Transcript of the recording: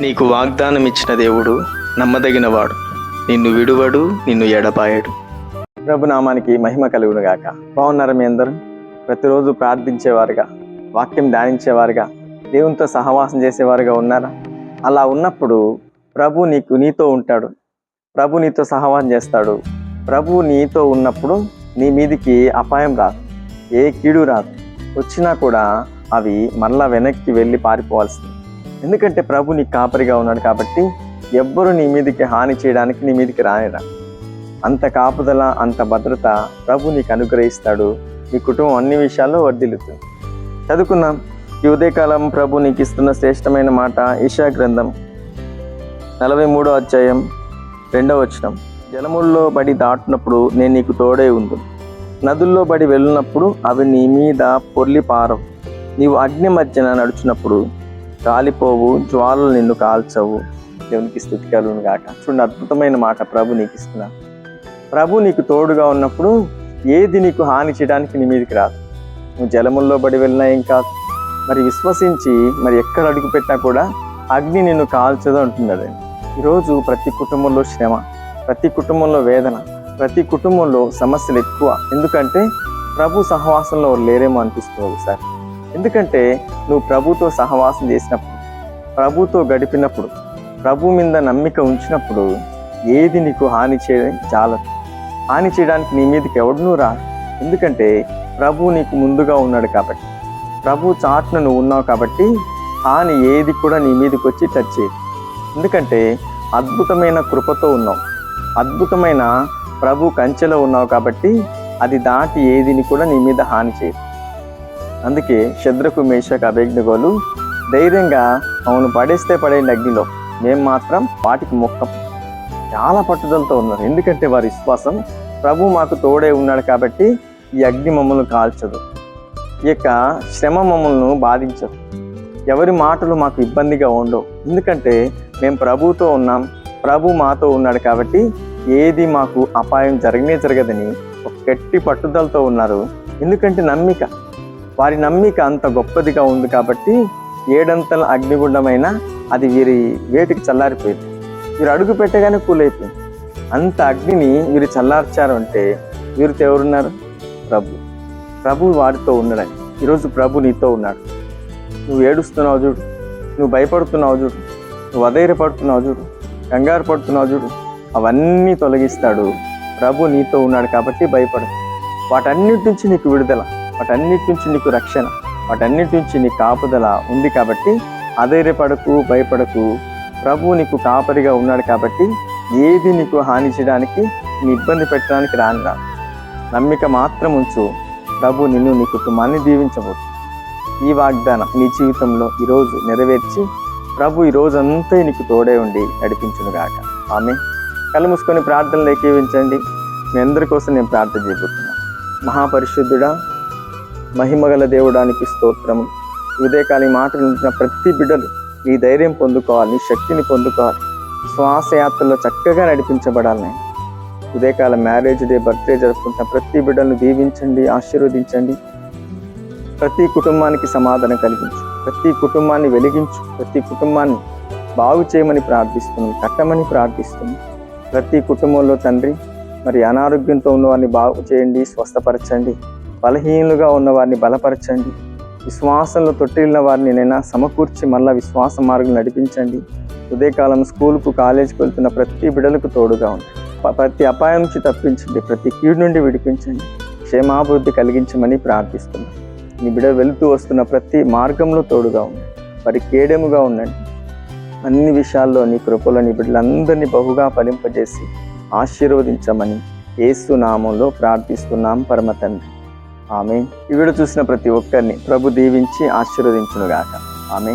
నీకు వాగ్దానం ఇచ్చిన దేవుడు నమ్మదగినవాడు. నిన్ను విడువడు నిన్ను ఎడపాయడు ప్రభు నామానికి మహిమ కలుగును గాక బాగున్నారా మీ అందరూ? ప్రతిరోజు ప్రార్థించేవారుగా వాక్యం ధ్యానించేవారుగా దేవునితో సహవాసం చేసేవారుగా ఉన్నారా? అలా ఉన్నప్పుడు ప్రభు నీకు నీతో ఉంటాడు. ప్రభు నీతో సహవాసం చేస్తాడు. ప్రభు నీతో ఉన్నప్పుడు నీ మీదికి అపాయం రాదు. ఏ కీడు రాదు. వచ్చినా కూడా అవి మరలా వెనక్కి వెళ్ళి పారిపోవాల్సింది. ఎందుకంటే ప్రభు నీ కాపరిగా ఉన్నాడు కాబట్టి ఎవ్వరు నీ మీదికి హాని చేయడానికి నీ మీదికి రానిరా. అంత కాపుదల అంత భద్రత ప్రభు నీకు అనుగ్రహిస్తాడు. నీ కుటుంబం అన్ని విషయాల్లో వర్ధిల్లుతుంది. చదువుకున్నాం ఈ ఉదయకాలం ప్రభు నీకు ఇస్తున్న శ్రేష్టమైన మాట ఈశా గ్రంథం నలభై మూడో అధ్యాయం రెండవ వచనం. జలముల్లో బడి దాటినప్పుడు నేను నీకు తోడే ఉండు. నదుల్లో బడి వెళ్ళినప్పుడు అవి నీ మీద పొర్లి పారవు నీవు అగ్ని మధ్యన నడుచున్నప్పుడు కాలిపోవు జ్వాలలు నిన్ను కాల్చవు. దేవునికి స్థుతి కలుగును గాక. చూడండి అద్భుతమైన మాట ప్రభు నీకు ఇస్తున్నా. ప్రభు నీకు తోడుగా ఉన్నప్పుడు ఏది నీకు హాని చేయడానికి నీ మీదకి రాదు. నువ్వు జలముల్లో బడి వెళ్ళినా ఏం కాదు. మరి విశ్వసించి మరి ఎక్కడ అడుగు పెట్టినా కూడా అగ్ని నిన్ను కాల్చదు అంటున్నాడు ఈరోజు ప్రతి కుటుంబంలో శ్రమ ప్రతి కుటుంబంలో వేదన ప్రతి కుటుంబంలో సమస్యలు ఎక్కువ. ఎందుకంటే ప్రభు సహవాసంలో లేరేమో అనిపిస్తుంది సార్ ఎందుకంటే నువ్వు ప్రభుతో సహవాసం చేసినప్పుడు ప్రభుతో గడిపినప్పుడు ప్రభు మీద నమ్మిక ఉంచినప్పుడు ఏది నీకు హాని చేయడం చాలదు హాని చేయడానికి నీ మీదకి ఎవడనూ రా ఎందుకంటే ప్రభు నీకు ముందుగా ఉన్నాడు కాబట్టి. ప్రభు చాట్న నువ్వు ఉన్నావు కాబట్టి హాని ఏది కూడా నీ మీదకి వచ్చి టచ్ చేయదు. ఎందుకంటే అద్భుతమైన కృపతో ఉన్నావు. అద్భుతమైన ప్రభు కంచెలో ఉన్నావు కాబట్టి అది దాటి ఏదిని కూడా నీ మీద హాని చేయదు. అందుకే శద్రకు మేషకు అభిజ్ఞగోలు ధైర్యంగా అవును పడేస్తే పడేయండి అగ్నిలో మేము మాత్రం వాటికి మొక్కం. చాలా పట్టుదలతో ఉన్నారు. ఎందుకంటే వారి విశ్వాసం ప్రభు మాకు తోడే ఉన్నాడు కాబట్టి ఈ అగ్ని మమ్మల్ని కాల్చదు. ఈ యొక్క శ్రమ మమ్మల్ని బాధించదు. ఎవరి మాటలు మాకు ఇబ్బందిగా ఉండవు. ఎందుకంటే మేము ప్రభుతో ఉన్నాం. ప్రభు మాతో ఉన్నాడు కాబట్టి ఏది మాకు అపాయం జరగనే జరగదని ఒక గట్టి పట్టుదలతో ఉన్నారు. ఎందుకంటే నమ్మిక. వారి నమ్మిక అంత గొప్పదిగా ఉంది కాబట్టి ఏడంతల అగ్నిగుండమైన అది వీరి వేటికి చల్లారిపోయింది. వీరు అడుగు పెట్టగానే కూలైపోయింది. అంత అగ్నిని వీరు చల్లార్చారు అంటే వీరితో ఎవరున్నారు? ప్రభు. ప్రభు వారితో ఉన్నాడని. ఈరోజు ప్రభు నీతో ఉన్నాడు. నువ్వు ఏడుస్తున్నావు చూడు. నువ్వు భయపడుతున్నావు చూడు. నువ్వు అధైర్యపడుతున్నావు చూడు. కంగారు పడుతున్నావు చూడు. అవన్నీ తొలగిస్తాడు. ప్రభు నీతో ఉన్నాడు కాబట్టి భయపడు వాటన్నిటి నుంచి నీకు విడుదల. వాటన్నిటి నుంచి నీకు రక్షణ వాటన్నిటి నుంచి నీ కాపుదల ఉంది కాబట్టి అధైర్యపడకు భయపడకు. ప్రభు నీకు కాపరిగా ఉన్నాడు కాబట్టి ఏది నీకు హాని చేయడానికి నీ ఇబ్బంది పెట్టడానికి రానురా నమ్మిక మాత్రం ఉంచు. ప్రభు నిన్ను నీ కుటుంబాన్ని దీవించబోతు. ఈ వాగ్దానం నీ జీవితంలో ఈరోజు నెరవేర్చి ప్రభు ఈ రోజంతా నీకు తోడే ఉండి నడిపించునుగాక ఆమె కళ్ళు మూసుకొని ప్రార్థనలు ఏకీవించండి. మీ అందరి కోసం నేను ప్రార్థన చేయబోతున్నాను. మహాపరిశుద్ధుడా మహిమగల దేవుడానికి స్తోత్రము. ఉదయకాలి మాటలు ఉంటున్న ప్రతి బిడ్డలు నీ ధైర్యం పొందుకోవాలి నీ శక్తిని పొందుకోవాలి. శ్వాసయాత్రలో చక్కగా నడిపించబడాలి. ఉదయకాల మ్యారేజ్ డే బర్త్డే జరుపుకుంటున్న ప్రతి బిడ్డలను దీవించండి ఆశీర్వదించండి. ప్రతి కుటుంబానికి సమాధానం కలిగించు. ప్రతి కుటుంబాన్ని వెలిగించు. ప్రతి కుటుంబాన్ని బాగు చేయమని ప్రార్థిస్తున్నాం కట్టమని ప్రార్థిస్తున్నాం. ప్రతి కుటుంబంలో తండ్రి మరి అనారోగ్యంతో ఉన్న వారిని బాగు చేయండి స్వస్థపరచండి. బలహీనులుగా ఉన్న వారిని బలపరచండి. విశ్వాసంలో తొట్టిల్లిన వారిని నైనా సమకూర్చి మళ్ళా విశ్వాస మార్గం నడిపించండి. ఉదయకాలం స్కూల్కు కాలేజీకి వెళ్తున్న ప్రతి బిడలకు తోడుగా ఉండండి ప్రతి అపాయం నుంచి తప్పించండి. ప్రతి కీడు నుండి విడిపించండి. క్షేమాభివృద్ధి కలిగించమని ప్రార్థిస్తున్నాం. నీ బిడ వెళుతూ వస్తున్న ప్రతి మార్గంలో తోడుగా ఉండండి వారి కేడెముగా ఉండండి. అన్ని విషయాల్లో నీ కృపలో నీ బిడ్డలందరినీ బహుగా ఫలింపజేసి ఆశీర్వదించమని ఏసు నామంలో ప్రార్థిస్తున్నాం పరమ తండ్రి ఆమె ఈ వీడియో చూసిన ప్రతి ఒక్కరిని ప్రభు దీవించి ఆశీర్వదించునుగాక. ఆమె